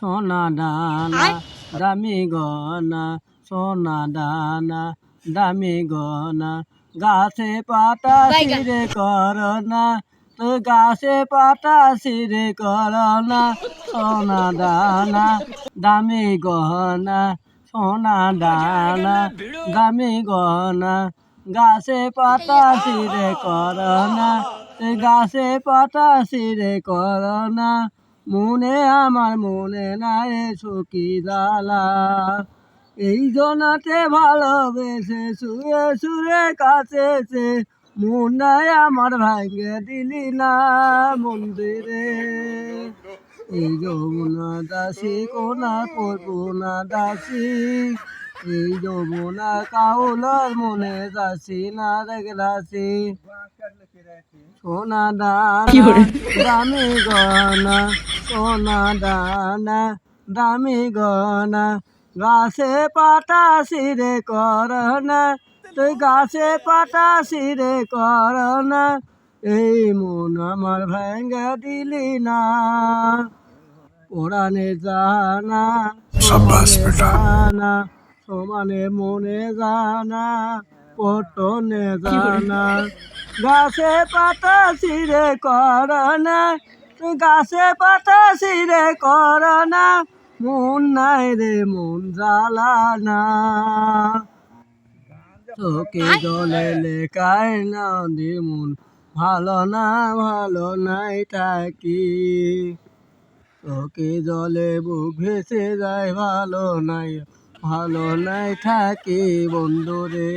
সোনা দানা দামি গনা সোনা দানা দামি গনা গাছে পাতা সিরে করনা তো গাছে পাতা সিরে করনা। সোনা দানা দামি গহনা সোনা দানা দামি গহনা গাছে পাতা সিরে করনা তো গাছে পাতা সিরে করনা। মনে আমার মনে নাই সুখী জ্বালা এই জনাতে ভালোবেসে সুরে সুরে কাছেছে মুন্ডাই আমার ভাঙ্গে দিলি না মন্দিরে। এই যমুনা দাসী কোনা পড়বনা দাসী এই যমুনা কাউলার মনে দাসী না দেখলাসি সোনা দামি গনা সোনা দানা দামি গনা গাছে পাতা সিরে করনা তুই গাছে পাতা সিরে করনা এই মন আমার ভেঙে দিলি না। পুরানে জানা জানা সমানে মনে জানা পটনে জানা গাছে পাতা সিরে করনা গাছে পাতা সিরে করনা মন নাই রে মন জ্বালানা। তোকে জলে লেখায় না দি মন ভালো না ভালো নাই থাকি তোকে জলে বুক ভেসে যায় ভালো নাই ভালো নাই থাকি বন্ধুরে